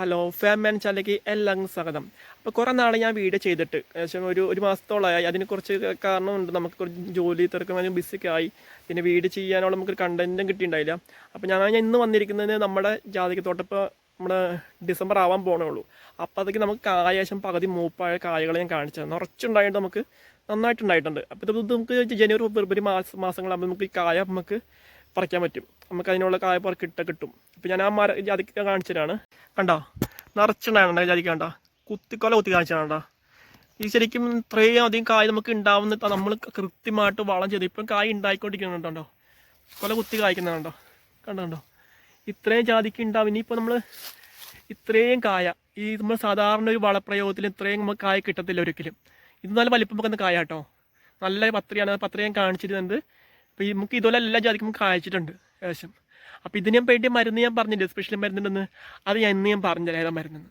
Hello family ചാനലിലേക്ക് എല്ലാം സ്വാഗതം. അപ്പോൾ കുറേ നാളെ ഞാൻ വീഡിയോ ചെയ്തിട്ട് ഏകദേശം ഒരു ഒരു മാസത്തോളമായി. അതിന് കുറച്ച് കാരണമുണ്ട്. നമുക്ക് കുറച്ച് ജോലി തിരക്കും ബിസിയൊക്കെ ആയി പിന്നെ വീഡിയോ ചെയ്യാനുള്ള നമുക്കൊരു കണ്ടന്റും കിട്ടിയിട്ടുണ്ടായില്ല. അപ്പോൾ ഞാൻ ഇന്ന് വന്നിരിക്കുന്നത് നമ്മുടെ ജാതികത്തോട്ടപ്പോൾ നമ്മുടെ ഡിസംബർ ആവാൻ പോകണേ ഉള്ളൂ. അപ്പോൾ അതൊക്കെ നമുക്ക് കായേശം പകുതി മൂപ്പായ കായകൾ ഞാൻ കാണിച്ചത് നിറച്ചുണ്ടായിട്ട് നമുക്ക് നന്നായിട്ടുണ്ടായിട്ടുണ്ട്. അപ്പോൾ ഇത് നമുക്ക് ജനുവരി ഫെബ്രുവരി മാസ മാസങ്ങളാകുമ്പോൾ നമുക്ക് ഈ കായ നമുക്ക് പറിക്കാൻ പറ്റും. നമുക്ക് അതിനുള്ള കായ പറക്കിട്ട കിട്ടും. അപ്പോൾ ഞാൻ ആ മര ജാതിക്ക കാണിച്ചതാണ്. കണ്ടോ? നിറച്ചുണ്ടായിരുന്നു ജാതിക്ക കണ്ട കുത്തിക്കൊല കുത്തി കാണിച്ചതാണ്ടാ ഈ ശരിക്കും ഇത്രയും അധികം കായ നമുക്ക് ഉണ്ടാവുന്ന നമ്മൾ കൃത്യമായിട്ട് വളം ചെയ്ത് ഇപ്പം കായ ഉണ്ടായിക്കൊണ്ടിരിക്കുന്നുണ്ടോ കൊല കുത്തി കായ്ക്കുന്നുണ്ടോ കണ്ടോ? ഇത്രയും ജാതിക്ക് ഉണ്ടാവും ഇനിയിപ്പോൾ നമ്മൾ ഇത്രയും കായ ഈ നമ്മൾ സാധാരണ ഒരു വളപ്രയോഗത്തിൽ ഇത്രയും നമുക്ക് കായ കിട്ടത്തില്ല ഒരിക്കലും. ഇത് നല്ല വലിപ്പം വെക്കുന്ന കായ കേട്ടോ നല്ല പത്രിയാണ്. പത്രി കാണിച്ചിരുന്നത്. അപ്പോൾ ഈ നമുക്ക് ഇതുപോലെ എല്ലാ ജാതിക്കും നമുക്ക് ഏകദേശം. അപ്പോൾ ഇതിന് ഞാൻ വേണ്ടി മരുന്ന് ഞാൻ പറഞ്ഞില്ല സ്പെഷ്യൽ മരുന്നുണ്ടെന്ന്? അത് ഞാൻ ഇന്ന് ഞാൻ പറഞ്ഞില്ല ഏതാ മരുന്നെന്ന്.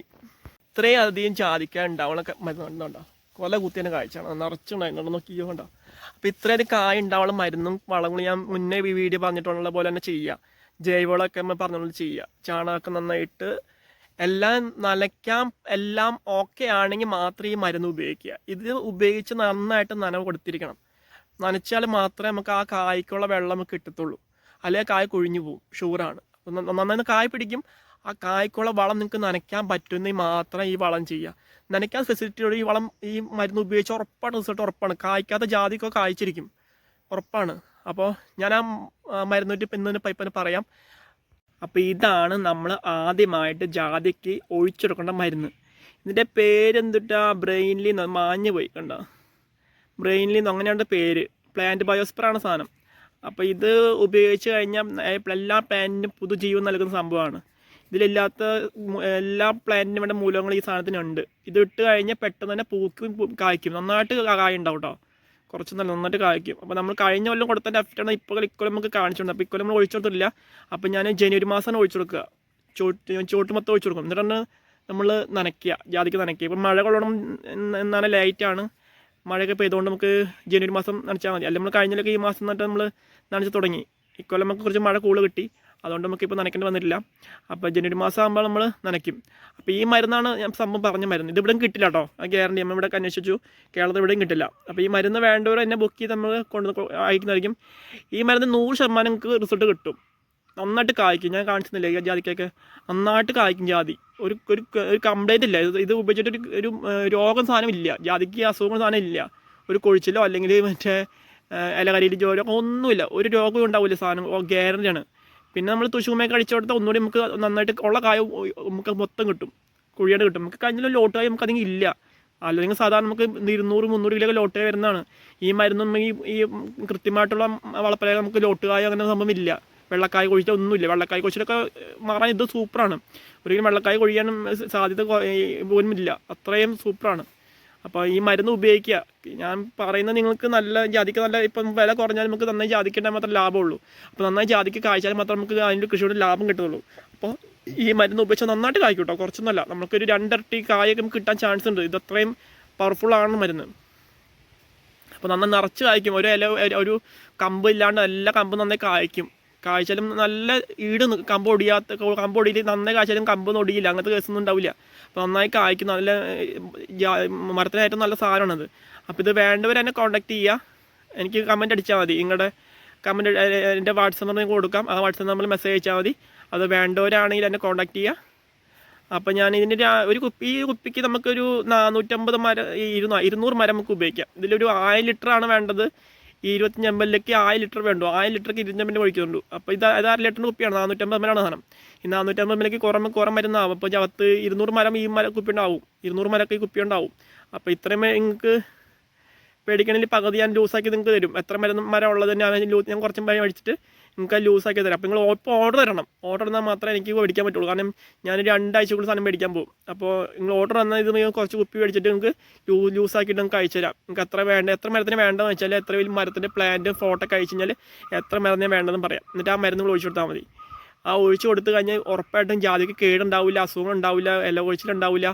ഇത്രയും അധികം ജാതിക്കാൻ ഉണ്ടാവണ മരുന്നുണ്ടോ കൊല കുത്തിയാണ് കാഴ്ചയാണ്. നിറച്ചുണ്ടായിരുന്നു നോക്കിയോ കണ്ടോ? അപ്പോൾ ഇത്രയധികം കായ ഉണ്ടാവുള്ള മരുന്നും വളങ്ങളും ഞാൻ മുന്നേ ഈ വീഡിയോ പറഞ്ഞിട്ടുള്ള പോലെ തന്നെ ചെയ്യുക ജൈവവളമൊക്കെ നമ്മൾ പറഞ്ഞുകൊണ്ട് ചെയ്യുക ചാണകമൊക്കെ നന്നായിട്ട് എല്ലാം നനയ്ക്കാൻ എല്ലാം ഓക്കെ ആണെങ്കിൽ മാത്രമേ ഈ മരുന്ന് ഉപയോഗിക്കുക. ഇത് ഉപയോഗിച്ച് നന്നായിട്ട് നനവ് കൊടുത്തിരിക്കണം. നനച്ചാൽ മാത്രമേ നമുക്ക് ആ കായ്ക്കുള്ള വെള്ളം കിട്ടത്തുള്ളൂ. അല്ലെങ്കിൽ കായ് കൊഴിഞ്ഞു പോകും ഷുവറാണ് നന്നായി കായ് പിടിക്കും. ആ കായ്ക്കുള്ള വളം നിങ്ങൾക്ക് നനയ്ക്കാൻ പറ്റുന്നെങ്കിൽ മാത്രം ഈ വളം ചെയ്യുക. നനയ്ക്കാൻ ഫെസിലിറ്റിയോട് ഈ വളം ഈ മരുന്ന് ഉപയോഗിച്ച് ഉറപ്പാണ് റിസൾട്ട് ഉറപ്പാണ്. കായ്ക്കാത്ത ജാതിക്കോ കായ്ച്ചിരിക്കും. ഉറപ്പാണ്. അപ്പോൾ ഞാൻ ആ മരുന്നിട്ട് ഇന്ന് പൈപ്പിന് പറയാം. അപ്പോൾ ഇതാണ് നമ്മൾ ആദ്യമായിട്ട് ജാതിക്ക് ഒഴിച്ചെടുക്കേണ്ട മരുന്ന്. ഇതിന്റെ പേരെന്തിട്ടാ? ബ്രെയിനിൽ മാഞ്ഞു പോയി കണ്ടോ? ബ്രെയിനിൽ നിന്ന് അങ്ങനെയാണ് പേര് പ്ലാന്റ് ബയോസ്പറാണ് സാധനം. അപ്പോൾ ഇത് ഉപയോഗിച്ച് കഴിഞ്ഞാൽ എല്ലാ പ്ലാന്റിനും പുതുജീവൻ നൽകുന്ന സംഭവമാണ്. ഇതിലില്ലാത്ത എല്ലാ പ്ലാന്റിനും വേണ്ട മൂലകങ്ങൾ ഈ സാധനത്തിനുണ്ട്. ഇത് ഇട്ട് കഴിഞ്ഞാൽ പെട്ടെന്ന് തന്നെ പൂക്കും കായ്ക്കും. നന്നായിട്ട് കായ ഉണ്ടാവും കേട്ടോ കുറച്ച് നല്ല നന്നായിട്ട് കായ്ക്കും. അപ്പോൾ നമ്മൾ കഴിഞ്ഞ കൊല്ലം കൊടുത്തതിന്റെ എഫക്റ്റാണ് ഇപ്പോൾ ഇക്കൊല്ലം നമുക്ക് കാണിച്ചിട്ടുണ്ട് അപ്പോൾ ഇക്കൊല്ലം നമ്മൾ ഒഴിച്ചു കൊടുത്തില്ല അപ്പോൾ ഞാൻ ജനുവരി മാസമാണ് ഒഴിച്ചു കൊടുക്കുക. ചോട്ട് ചോട്ട് മൊത്തം ഒഴിച്ചു കൊടുക്കും. എന്നിട്ടാണ് നമ്മൾ നനയ്ക്കുക. ജാതിക്ക് നനയ്ക്കുക. ഇപ്പം മഴ കൊള്ളണം എന്ന് എന്നാണ് ലൈറ്റാണ് മഴയൊക്കെ പെയ്തുകൊണ്ട് നമുക്ക് ജനുവരി മാസം നനച്ചാൽ മതി. അല്ലെങ്കിൽ നമ്മൾ കഴിഞ്ഞിലൊക്കെ ഈ മാസം നട്ട് നമ്മൾ നനച്ച് തുടങ്ങി. ഇക്കൊല്ലം നമുക്ക് കുറച്ച് മഴ കൂടുതൽ കിട്ടി. അതുകൊണ്ട് നമുക്ക് ഇപ്പോൾ നനയ്ക്കേണ്ടി വന്നിട്ടില്ല. അപ്പോൾ ജനുവരി മാസം ആകുമ്പോൾ നമ്മൾ നനയ്ക്കും. അപ്പോൾ ഈ മരുന്നാണ് ഞാൻ സംഭവം പറഞ്ഞ മരുന്ന്. ഇത് ഇവിടെയും കിട്ടില്ല കേട്ടോ. ആ ഗ്യാരണ്ടി നമ്മൾ ഇവിടെ അന്വേഷിച്ചു. കേരളത്തിൽ ഇവിടെയും കിട്ടില്ല. അപ്പോൾ ഈ മരുന്ന് വേണ്ടവർ എന്നെ ബുക്ക് ചെയ്ത് നമ്മൾ കൊണ്ട് അയക്കുന്നതായിരിക്കും. ഈ മരുന്ന് നൂറ് ശതമാനം നിങ്ങൾക്ക് റിസൾട്ട് കിട്ടും. നന്നായിട്ട് കായ്ക്കും. ഞാൻ കാണിച്ചിരുന്നില്ല ജാതിക്കൊക്കെ? നന്നായിട്ട് കായ്ക്കും ജാതി. ഒരു ഒരു ഒരു കംപ്ലൈന്റ് ഇല്ല. ഇത് ഉപയോഗിച്ചിട്ട് ഒരു രോഗം സാധനം ഇല്ല. ജാതിക്ക് അസുഖം സാധനം ഇല്ല. ഒരു കൊഴിച്ചിലോ അല്ലെങ്കിൽ മറ്റേ ഇലകരയിൽ ജോലോ ഒന്നുമില്ല. ഒരു രോഗവും ഉണ്ടാവില്ല സാധനം. ഗ്യാരണ്ടിയാണ് പിന്നെ നമ്മൾ തുശുമേ കഴിച്ചു കൊടുത്താൽ ഒന്നുകൂടി നമുക്ക് നന്നായിട്ട് ഉള്ള കായ നമുക്ക് മൊത്തം കിട്ടും. കുഴിയായിട്ട് കിട്ടും. നമുക്ക് കഴിഞ്ഞ ലോട്ട് നമുക്ക് അധികം ഇല്ല. അല്ലെങ്കിൽ സാധാരണ നമുക്ക് ഇരുന്നൂറ് മുന്നൂറ് കിലോ ലോട്ട് കായ വരുന്നതാണ്. ഈ മരുന്നൊന്നും ഈ ഈ കൃത്യമായിട്ടുള്ള വളപ്പല നമുക്ക് ലോട്ട് കായ അങ്ങനെ സംഭവം ഇല്ല. വെള്ളക്കായ കൊഴിച്ചാൽ ഒന്നുമില്ല. വെള്ളക്കായ കൊഴിച്ചിലൊക്കെ മാറാൻ ഇത് സൂപ്പറാണ്. ഒരിക്കലും വെള്ളക്കായ കൊഴിയാനും സാധ്യത കൊ- ഈ പോലും ഇല്ല അത്രയും സൂപ്പറാണ്. അപ്പോൾ ഈ മരുന്ന് ഉപയോഗിക്കുക. ഞാൻ പറയുന്നത് നിങ്ങൾക്ക് നല്ല ജാതിക്ക് നല്ല ഇപ്പം വില കുറഞ്ഞാൽ നമുക്ക് നന്നായി ജാതിക്കേണ്ടാൽ മാത്രമേ ലാഭമുള്ളൂ. അപ്പോൾ നന്നായി ജാതിക്ക് കായ്ച്ചാൽ മാത്രമേ നമുക്ക് അതിന്റെ കൃഷിയോട് ലാഭം കിട്ടുള്ളൂ അപ്പോൾ ഈ മരുന്ന് ഉപയോഗിച്ചാൽ നന്നായിട്ട് കായ്ക്കും കേട്ടോ കുറച്ചൊന്നുമല്ല. നമുക്കൊരു രണ്ടരട്ടി കായൊക്കെ നമുക്ക് കിട്ടാൻ ചാൻസ് ഉണ്ട്. ഇത് അത്രയും പവർഫുള്ളാണ് മരുന്ന്. അപ്പോൾ നന്നായി നിറച്ച് കായ്ക്കും. ഒരു ഇല ഒരു കമ്പ് ഇല്ലാണ്ട് എല്ലാ കമ്പും നന്നായി കായ്ക്കും. കായ്ച്ചാലും നല്ല ഈട് നി- കമ്പ് ഒടിയാത്ത കമ്പ് ഒടിയിൽ നന്നായി കാഴ്ചയിലും കമ്പ് ഒടിയില്ല. അങ്ങനത്തെ കേസൊന്നും ഉണ്ടാവില്ല. അപ്പോൾ നന്നായി കായ്ക്കും. നല്ല മരത്തിന് ഏറ്റവും നല്ല സാധനമാണത്. അപ്പോൾ ഇത് വേണ്ടവർ എന്നെ കോൺടാക്ട് ചെയ്യുക എനിക്ക് കമന്റ് അടിച്ചാൽ മതി. നിങ്ങളുടെ കമന്റ് എന്റെ വാട്സപ്പ് നമ്പർ കൊടുക്കാം. ആ വാട്സപ്പ് നമ്പറിൽ മെസ്സേജ് അയച്ചാൽ മതി. അത് വേണ്ടവരാണെങ്കിൽ എന്നെ കോൺടാക്ട് ചെയ്യുക അപ്പോൾ ഞാൻ ഇതിന്റെ ഒരു- കുപ്പി ഈ കുപ്പിക്ക് നമുക്കൊരു നാനൂറ്റമ്പത് മരം ഇരുന്നൂറ് മരം നമുക്ക് ഉപയോഗിക്കാം. ഇതിലൊരു ആയിരം ലിറ്ററാണ് വേണ്ടത്. ഈ ഇരുപത്തഞ്ച് എം എല്ലിലേക്ക് ആയിരം ലിറ്റർ വേണ്ടു. ആയിരം ലിറ്റർക്ക് ഇരുപത്തഞ്ച് എം എൽ ഒഴിക്കുന്നുണ്ട് അപ്പോൾ ഇത് ഇത് അര ലിറ്ററിന്റെ കുപ്പിയാണ്. നാനൂറ്റമ്പത് എം സാധനം. ഈ നാനൂറ്റമ്പത് എം കുറമ കുറം മരുന്നാവും അപ്പോൾ ചവത്ത് ഇരുന്നൂറ് മരം ഈ മര കുപ്പി ഉണ്ടാവും ഇരുന്നൂറ് മരമൊക്കെ ഈ കുപ്പി ഉണ്ടാവും അപ്പോൾ ഇത്രയും നിങ്ങൾക്ക് പേടിക്കണമെങ്കിൽ പകുതി ഞാൻ ലൂസാക്കി നിങ്ങൾക്ക് തരും. എത്ര മരുന്ന് മരം ഉള്ളത് ഞാൻ ഞാൻ കുറച്ച് മരം മേടിച്ചിട്ട് നിങ്ങൾക്ക് അത് ലൂസാക്കി തരാം. അപ്പോൾ നിങ്ങൾ ഇപ്പോൾ ഓർഡർ തരണം. ഓർഡർ തന്നാൽ മാത്രമേ എനിക്ക് മേടിക്കാൻ പറ്റുള്ളൂ. കാരണം ഞാൻ രണ്ടാഴ്ച കൂടി സാധനം മേടിക്കാൻ പോകും. അപ്പോൾ നിങ്ങൾ ഓർഡർ തന്നാൽ ഇത് നിങ്ങൾ കുറച്ച് കുപ്പി മേടിച്ചിട്ട് നിങ്ങൾക്ക് ലൂ ലൂസാക്കിയിട്ട് നിങ്ങൾക്ക് അയച്ചു തരാം. നിങ്ങൾക്ക് എത്ര വേണ്ട എത്ര മരത്തിന് വേണ്ടതെന്ന് വെച്ചാൽ എത്ര വലിയ മരത്തിന്റെ പ്ലാന്റ് ഫോട്ടോ ഒക്കെ അയച്ചു കഴിഞ്ഞാൽ എത്ര മരത്തിന് വേണ്ടതെന്ന് പറയാം. എന്നിട്ട് ആ മരുന്ന് നിങ്ങൾ ഒഴിച്ചു കൊടുത്താൽ മതി. ആ ഒഴിച്ചു കൊടുത്തു കഴിഞ്ഞാൽ ഉറപ്പായിട്ടും ജാതിക്ക് കേടുണ്ടാവില്ല അസുഖം ഉണ്ടാവില്ല ഇല ഒഴിച്ചിലുണ്ടാവില്ല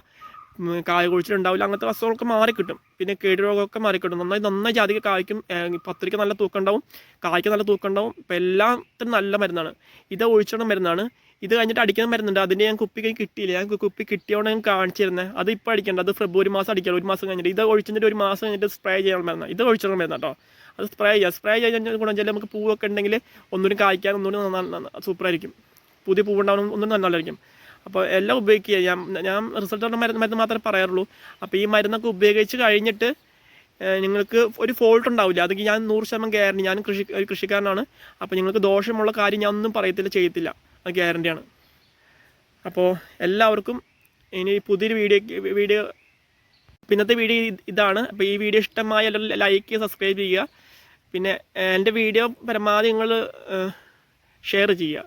കായ കൊഴിച്ചിലുണ്ടാവില്ല അങ്ങനത്തെ അസുഖങ്ങളൊക്കെ മാറിക്കിട്ടും. പിന്നെ കേട് രോഗമൊക്കെ മാറിക്കിട്ടും. നന്നായി നന്നായി ജാതിക്ക് കായ്ക്കും പത്രിക്ക് നല്ല തൂക്കം ഉണ്ടാവും കായ്ക്ക് നല്ല തൂക്കം ഉണ്ടാവും ഇപ്പം എല്ലാത്തിനും നല്ല മരുന്നാണ്. ഇത് ഒഴിച്ചിട മരുന്നാണ്. ഇത് കഴിഞ്ഞിട്ട് അടിക്കുന്ന മരുന്നുണ്ട്. അതിന്റെ ഞാൻ കുപ്പി കിട്ടിയില്ല. ഞാൻ കുപ്പി കിട്ടിയോണ്ട് ഞാൻ കാണിച്ചിരുന്നത് അത് ഇപ്പോൾ അടിക്കേണ്ട. അത് ഫെബ്രുവരി മാസം അടിക്കണം ഒരു മാസം കഴിഞ്ഞിട്ട്. ഇത് ഒഴിച്ചിട്ട് ഒരു മാസം കഴിഞ്ഞിട്ട് സ്പ്രേ ചെയ്യണം മരുന്ന്. ഇത് ഒഴിച്ചിട്ട് മരുന്ന് കേട്ടോ അത് സ്പ്രേ ചെയ്യുക സ്പ്രേ ചെയ്യാൻ ഗുണം വെച്ചാൽ നമുക്ക് പൂവൊക്കെ ഉണ്ടെങ്കിൽ ഒന്നും കായ്ക്കാൻ ഒന്നുകൂടി സൂപ്പറായിരിക്കും. പുതിയ പൂവുണ്ടാവണം ഒന്നും നല്ലതായിരിക്കും അപ്പോൾ എല്ലാം ഉപയോഗിക്കുക. ഞാൻ ഞാൻ റിസൾട്ട് മരുന്ന് മരുന്ന് മാത്രമേ പറയാറുള്ളൂ. അപ്പോൾ ഈ മരുന്നൊക്കെ ഉപയോഗിച്ച് കഴിഞ്ഞിട്ട് നിങ്ങൾക്ക് ഒരു ഫോൾട്ട് ഉണ്ടാവില്ല. അതൊക്കെ ഞാൻ നൂറ് ശതമാനം ഗ്യാരണ്ടി ഞാൻ കൃഷി ഒരു കൃഷിക്കാരനാണ്. അപ്പോൾ നിങ്ങൾക്ക് ദോഷമുള്ള കാര്യം ഞാൻ ഒന്നും പറയത്തില്ല ചെയ്യത്തില്ല. അത് ഗ്യാരണ്ടിയാണ് അപ്പോൾ എല്ലാവർക്കും ഇനി പുതിയൊരു വീഡിയോ വീഡിയോ പിന്നത്തെ വീഡിയോ ഇതാണ്. അപ്പോൾ ഈ വീഡിയോ ഇഷ്ടമായ ലൈക്ക് ചെയ്യുക സബ്സ്ക്രൈബ് ചെയ്യുക. പിന്നെ എന്റെ വീഡിയോ പരമാവധി നിങ്ങൾ ഷെയർ ചെയ്യുക.